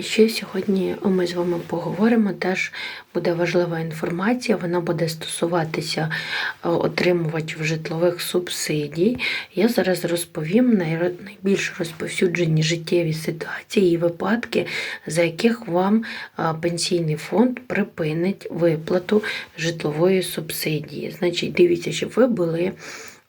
Ще сьогодні ми з вами поговоримо. Теж буде важлива інформація. Вона буде стосуватися е, отримувачів житлових субсидій. Я зараз розповім найбільш розповсюджені життєві ситуації і випадки, за яких вам е, пенсійний фонд припинить виплату житлової субсидії. Значить, дивіться, щоб ви були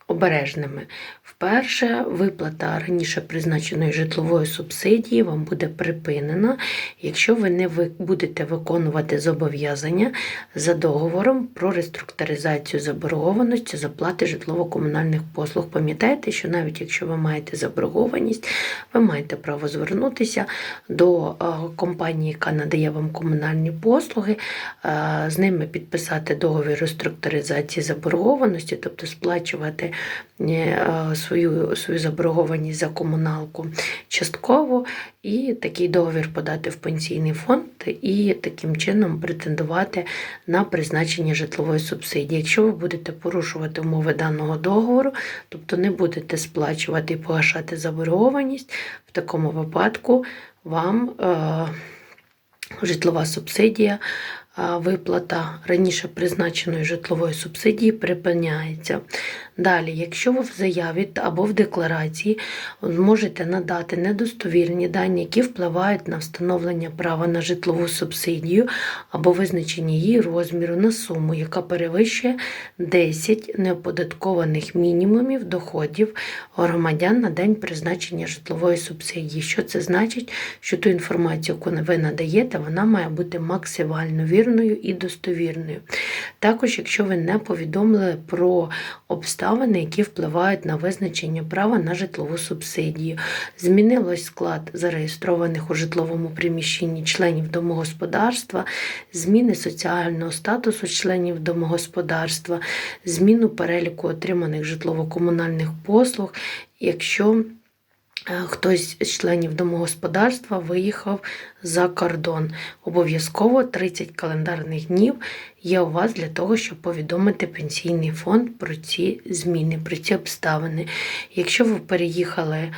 обережними. Вперше виплата раніше призначеної житлової субсидії вам буде припинена, якщо ви не будете виконувати зобов'язання за договором про реструктуризацію заборгованості з оплати житлово-комунальних послуг. Пам'ятаєте, що навіть якщо ви маєте заборгованість, ви маєте право звернутися до е, компанії, яка надає вам комунальні послуги, е, з ними підписати договір реструктуризації заборгованості, тобто сплачувати свою, свою заборгованість за комуналку частково, і такий договір подати в пенсійний фонд і таким чином претендувати на призначення житлової субсидії. Якщо ви будете порушувати умови даного договору, тобто не будете сплачувати і погашати заборгованість, в такому випадку вам е, житлова субсидія, е, виплата раніше призначеної житлової субсидії припиняється. Далі, якщо ви в заяві або в декларації зможете надати недостовірні дані, які впливають на встановлення права на житлову субсидію або визначення її розміру на суму, яка перевищує 10 неоподаткованих мінімумів доходів громадян на день призначення житлової субсидії. Що це значить? Що ту інформацію, яку ви надаєте, вона має бути максимально вірною і достовірною. Також, якщо ви не повідомили про обставини, які впливають на визначення права на житлову субсидію, змінилось склад зареєстрованих у житловому приміщенні членів домогосподарства, зміни соціального статусу членів домогосподарства, зміну переліку отриманих житлово-комунальних послуг, якщо е, Хтось з членів домогосподарства виїхав за кордон. Обов'язково 30 календарних днів є у вас для того, щоб повідомити пенсійний фонд про ці зміни, про ці обставини. Якщо ви переїхали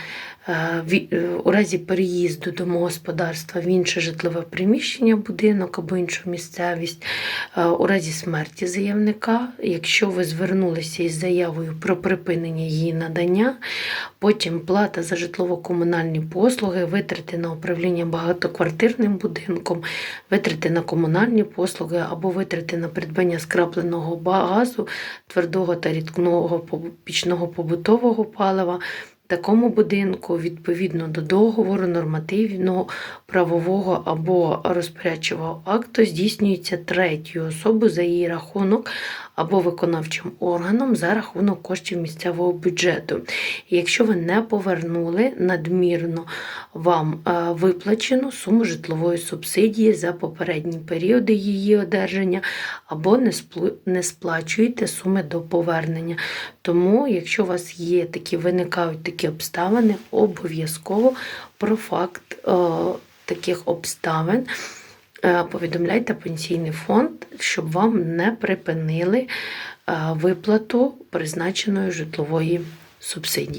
е, е, у разі переїзду домогосподарства в інше житлове приміщення, будинок або іншу місцевість, е, у разі смерті заявника, якщо ви звернулися із заявою про припинення її надання, потім плата за житлово-комунальні послуги, витрати на управління багатоквартирним будинком, витрати на комунальні послуги або витрати на придбання скрапленого газу, твердого та рідкого пічного побутового палива. Такому будинку відповідно до договору нормативного правового або розпорядчого акту здійснюється третьою особою за її рахунок або виконавчим органом за рахунок коштів місцевого бюджету. Якщо ви не повернули надмірно вам е, виплачену суму житлової субсидії за попередні періоди її одержання, або не сплачуєте суми до повернення. Тому, якщо у вас є такі, виникають такі обставини, обов'язково про факт е, таких обставин повідомляйте пенсійний фонд, щоб вам не припинили е, виплату призначеної житлової субсидії.